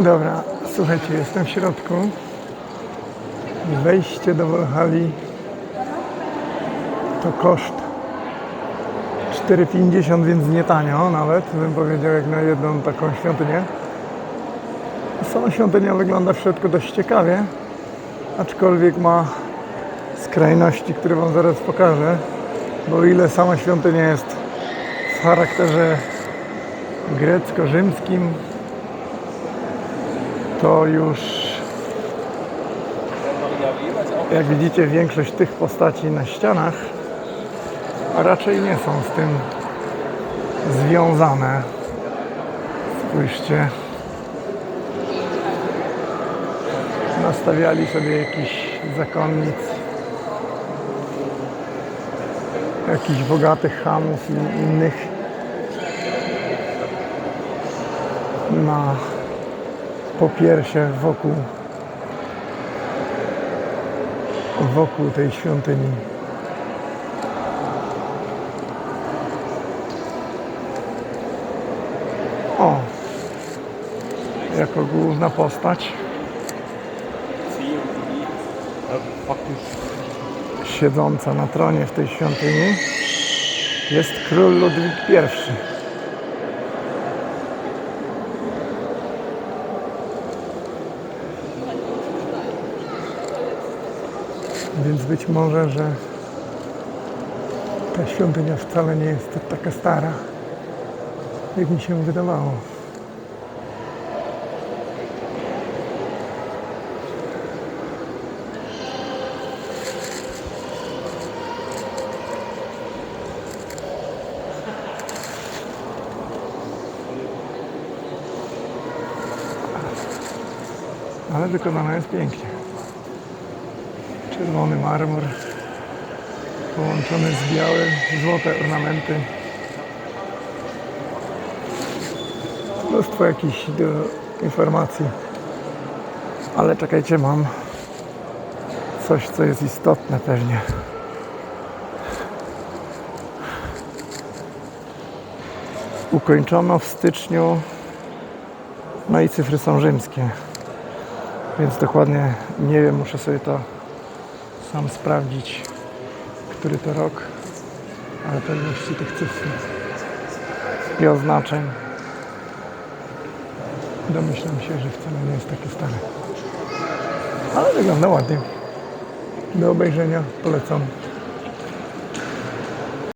Dobra, słuchajcie, jestem w środku. Wejście do Walhali to koszt 4,50, więc nie tanio nawet, bym powiedział, jak na jedną taką świątynię. Sama świątynia wygląda w środku dość ciekawie, aczkolwiek ma skrajności, które Wam zaraz pokażę, bo ile sama świątynia jest w charakterze grecko-rzymskim, to już jak widzicie większość tych postaci na ścianach raczej nie są z tym związane. Spójrzcie. Nastawiali sobie jakiś zakonnic, jakichś bogatych hamów i innych na popiersie wokół wokół tej świątyni. O! Jako główna postać siedząca na tronie w tej świątyni jest król Ludwik I. Więc być może, że ta świątynia wcale nie jest taka stara, jak mi się wydawało. Ale wykonana jest pięknie czerwony marmur połączony z białym, złote ornamenty. Mnóstwo jakichś do informacji. Ale czekajcie, mam coś, co jest istotne pewnie. Ukończono w styczniu, no i cyfry są rzymskie, więc dokładnie nie wiem, muszę sobie to sam sprawdzić, który to rok, ale pewności tych cyfr i oznaczeń domyślam się, że wcale nie jest takie stare. Ale wygląda ładnie. Do obejrzenia polecam.